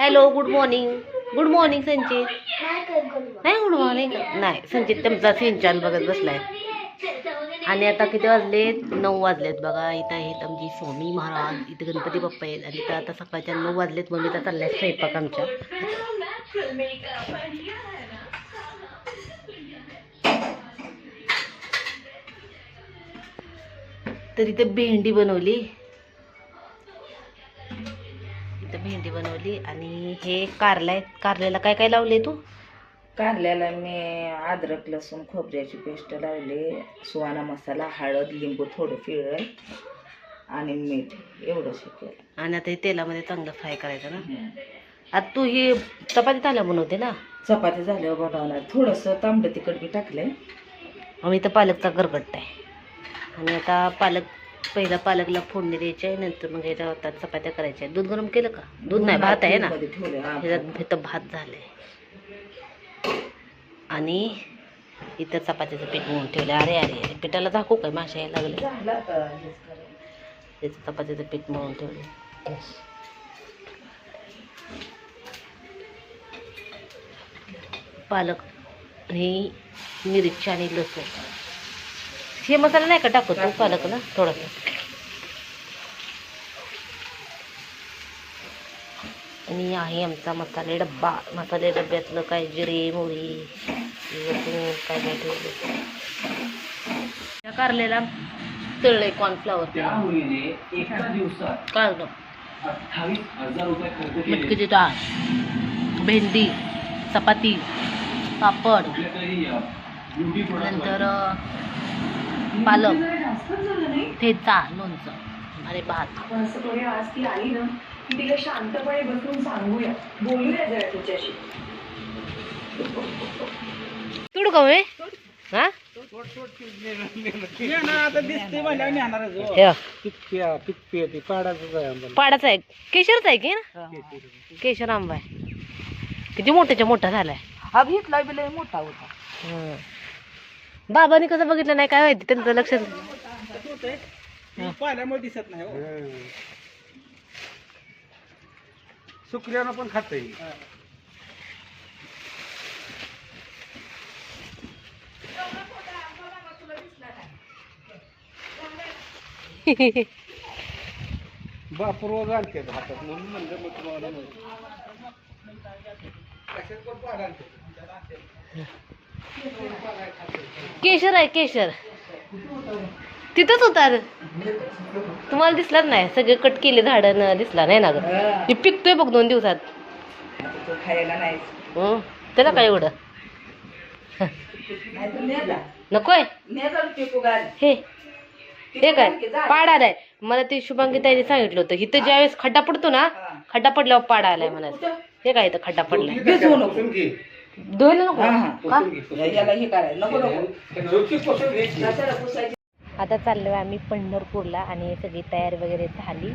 Hello good morning good morning Sanchit नाही good morning नाही संचित तुमचा सिंचन बघत बसलाय. आणि आता किती वाजलेत? नऊ वाजलेत बघा. इथं आहेत आमची स्वामी महाराज इथे गणपती बाप्पा आहेत. आणि तर आता सकाळच्या नऊ वाजलेत. मग मम्मीचा चाललाय स्वयंपाक आमच्या. तर इथे भेंडी बनवली. हे कारला आहे कारल्याला काय काय लावले तू? कारल्याला मी अद्रक लसूण खोबऱ्याची पेस्ट लावली सुवाना मसाला हळद लिंबू थोडं पिळलं आणि मीठ एवढं शिकवलं आणि आता हे तेलामध्ये चांगलं फ्राय करायचं ना? आता तू ही चपाती ताल्या बनवते ना? चपाती झाल्यावर बनवणार. थोडंसं तांबडं तिखट बी टाकलंय. आम्ही इथं पालकचा गरगट्टा आहे. आणि आता पालक पहिला पालकला फोडणी द्यायची आहे नंतर मग याच्या आता चपात्या करायच्या दूध गरम केलं का? दूध नाही भात आहे ना. ह्याच्यात इथं भात झालंय. आणि इथं चपातीचं पीठ म्हणून ठेवलं अरे अरे अरे पिठाला दाखवू काय? माशा यायला लागले. झालं. त्याचं चपातीचं पीठ मळून ठेवले पालक आणि मिरची आणि लसूण. हे मसाला नाही का टाकत पालक ना थोडासा. आणि आहे आमचा मसाले डब्बा. मसाले डब्यातलं काय जिरे मोहरी लसूण काय काय ठेवले त्या कारल्याला तळलंय कॉर्नफ्लावर एका दिवसात काढलं मटकीची डाळ भेंडी चपाती पापड नंतर पालक. ठेचा लोणचं आणि भात. की तिला शांतपणे बसून सांगूया. बोलूया जरा तिच्याशी. तुडू का हा? आता दिसते म्हणल्यावर नेणारच हो. हे. बघ, ते आहे आम्हाला. पाडाचा आहे. केशरचा आहे की ना? केशर आंबा आहे. किती मोठ्याच्या मोठा झालाय. हा घेतला बी लय मोठा होता. हं. बाबांनी कसं बघितलं नाही काय माहिती त्यांचं लक्ष पाहिल्यामुळे दिसत नाही हो. सुकल्यानं पण खात बाप रोज आणते हातात म्हणून म्हणलं मग तुम्हाला केशर आहे केशर. तिथंच होता. तुम्हाला दिसलाच नाही. सगळे कट केले झाडं दिसला नाही ना ग. हा. ते पिकतोय बघ दोन दिवसात. आता तो खायला नाही. त्याला काय एवढं? नकोय? नेला पिकू घाल. हे. हे काय? पाडा नाही. मला ते शुभांगी ताईने सांगितलं होतं. इथं ज्यावेळेस खड्डा पडतो ना खड्डा पडल्यावर पाडा आलाय मला हे काय इथं खड्डा पडलाय? धुवायला नको? आता चाललो आहे आम्ही पंढरपूरला आणि सगळी तयारी वगैरे झाली.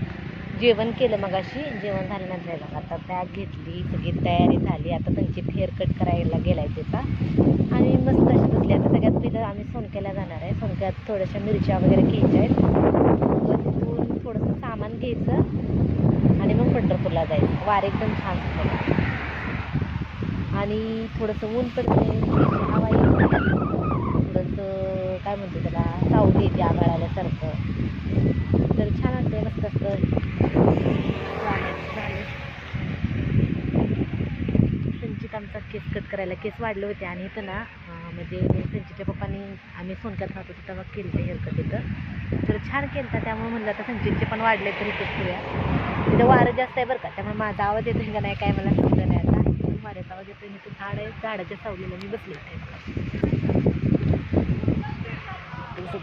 जेवण केलं मगाशी जेवण झाल्यानंतर आता बॅग घेतली सगळी तयारी झाली. आता संचित हेअर कट करायला गेलाय त्याचा आणि मस्त अशी बसली. आता सगळ्यात पहिलं आम्ही सोनक्याला जाणार आहे. सोनक्यात थोड्याशा मिरच्या वगैरे घ्यायच्या आहेत. तिथून थोडंसं सामान घ्यायचं आणि मग पंढरपूरला जायचं. वार एकदम छान सुटलं आणि थोडंसं ऊन पडते हवा येते काय म्हणते त्याला? सावली येते आभाळ आल्यासारखं तर छान वाटते मस्त असं. संचित आमचा केस कट करायला. केस वाढले होते आणि इथं ना म्हणजे संचितच्या पप्पानी आम्ही सोनक्यात राहत होतो तेव्हा केलं ते हेअरकट इथं. तर छान केलं त्यामुळे म्हणलं आता संचितचे पण वाढले तर इथेच करूया. तिथं वारं जास्त आहे बरं का त्यामुळे माझा आवाज येतो का नाही काय मला समजलं नाही आता. वाऱ्याचा आवाज येतो इथं झाड आहे झाडाच्या सावलीला मी बसले होते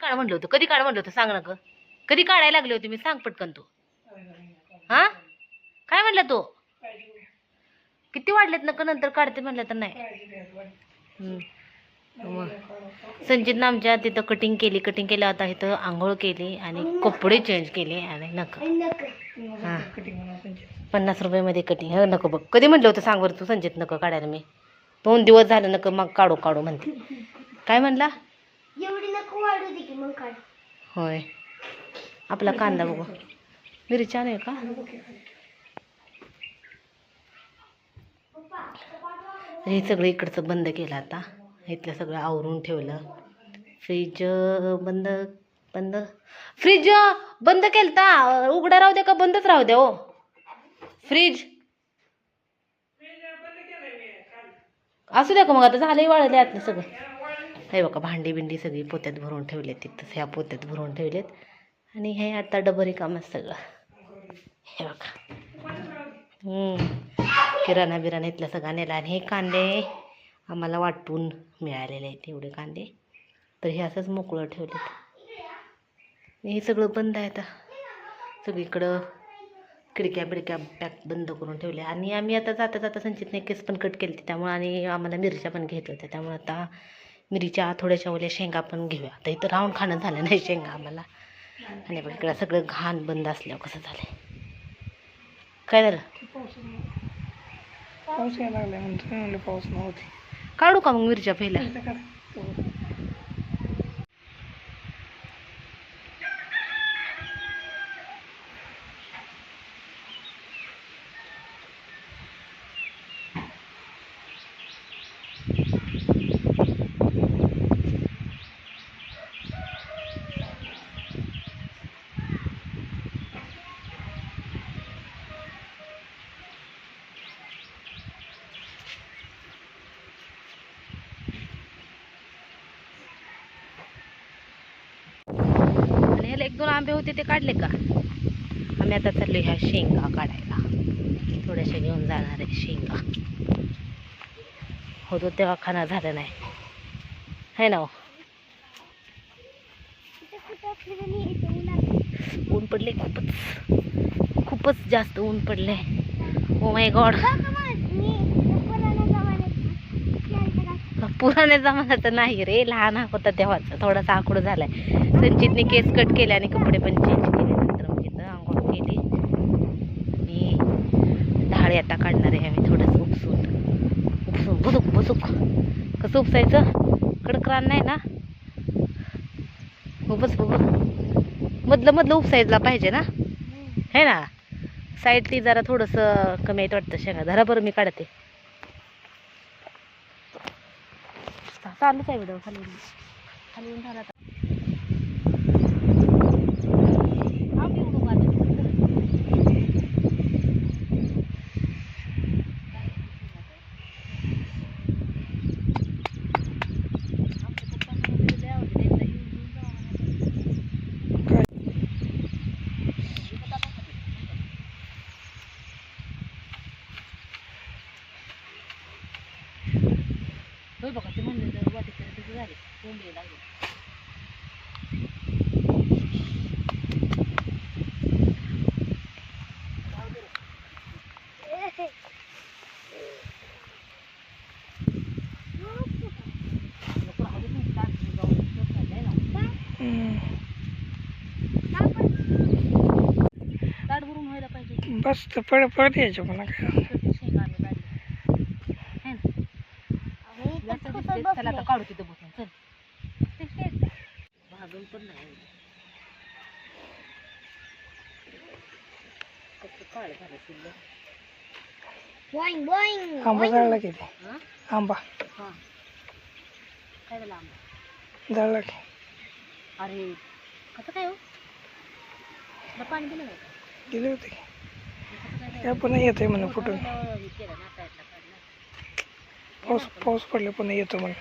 काढ म्हणलं होतं. कधी काढ म्हणलं होतं? सांग ना ग. कधी काढायला लागले होते मी? सांग पटकन तू. हा? काय म्हणला तो? किती वाढलेत नका नंतर काढते म्हणलं तर नाही. संचितनं आमच्या तिथं कटिंग केली. कटिंग केलं आता इथं आंघोळ केली आणि कपडे चेंज केले आणि नका. हां. पन्नास रुपयामध्ये कटिंग ह नको बघ. कधी म्हटलं होतं सांग बरं तू संचित नको काढायला मी. दोन दिवस झालं नको मग काढू काढू म्हणते. काय म्हणला? एवढी नको वाढू दे की मग काढ. होय. आपला कांदा बघू. मिरच्या नाही का? हे सगळं इकडचं बंद केलं आता. इथलं सगळं आवरून ठेवलं. फ्रीज बंद बंद. फ्रीज बंद केलता. उघडा राहू द्या का? बंदच राहू द्या हो. फ्रीज असू द्या का मग आता झालंही वाळले आतलं सगळं. हे बघा भांडी बिंडी सगळी पोत्यात भरून ठेवलेत तिथं ह्या पोत्यात भरून ठेवलेत. आणि हे आता डबरी कामच सगळं. हे बघा. हम्म. किराणा बिराणा इथलं सगळं नेला आणि हे कांदे आम्हाला वाटून मिळालेले आहेत एवढे कांदे. तर हे असंच मोकळं ठेवलेत. हे सगळं बंद आहे आता. सगळीकडं खिडक्या बिडक्या पॅक बंद करून ठेवल्या आणि आम्ही आता जाता जाता संचितने केस पण कट केले त्यामुळे आणि आम्हाला मिरच्या पण घेत होत्या. त्यामुळे आता मिरच्या थोड्याशा ओल्या शेंगा पण घेऊया. आता इथं राहून खाणं झालं नाही शेंगा आम्हाला. आणि इकडं सगळं घाण बंद असल्यावर कसं झालं काय झालं? पाऊस यायला लागला पाऊस नव्हती. काढू का मग मिरच्या पहिल्या आणि ह्याला एक दोन आंबे होते ते काढले का? आम्ही आता चाललो ह्या शेंगा काढायला. थोड्याशा घेऊन जाणार आहे शेंगा. होतो तेव्हा खाना झालं नाही. है ना हो? ऊन पडले खूपच. खूपच जास्त ऊन पडले. ओ माय गॉड पुराण्या जमान्याचं नाही रे. लहान होता तेव्हाचा. थोडासा आकडू झालाय. संचितने केस कट केले आणि कपडे पण चेंज केले. नंतर मग तिथं आंघोळ केली. आणि डाळे आता काढणार आहे. आम्ही थोडंसं उपसून. उपसून. बसुक बसुक. कसं उपसायचं? कडक रान नाही ना? उभच उभ. मधलं मधलं उपसायला पाहिजे ना? है ना? साईडली जरा थोडंसं कमी आहेत वाटतं शेंगा. धरा बरं मी काढते. चालूच आहे व्हिडिओ खाली. खाली येऊन झाला आता. हा, मी उडू मारते. आमच्या पप्पांना वगैरे लय आवडते. एकदा येऊन घेऊन जावा म्हणाले. होय बघा ते म्हणले तर वाटेत तसं झाले. कोंबडी लागले. बस तर पड पडत यायचं मला काय शेंगा आम्ही काढले. है ना? जास्त दिसते. चला आता काढू तिथं बसून चल? भाजून पण नाही कसं काळ झालं शिल्लक. आंबा जाळला हा? आंबा हा. काय झालं आंबा जाळला की अरे कसं काय हो तुला पाणी दिलं नाही का? गेले होते की कसं काय पुन्हा येतोय म्हणून फुटून. पाऊस पाऊस पडले पुन्हा येतो म्हणून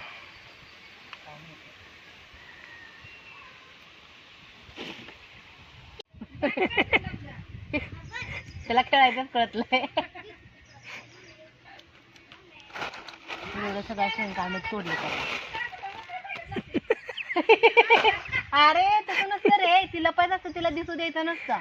त्याला खेळायचं कळत नाही. एवढं सगळं शेंगा आम्ही तोडले अरे तसं नसतं रे. तिला पाहिजे असतं तिला दिसू द्यायचं नसतं.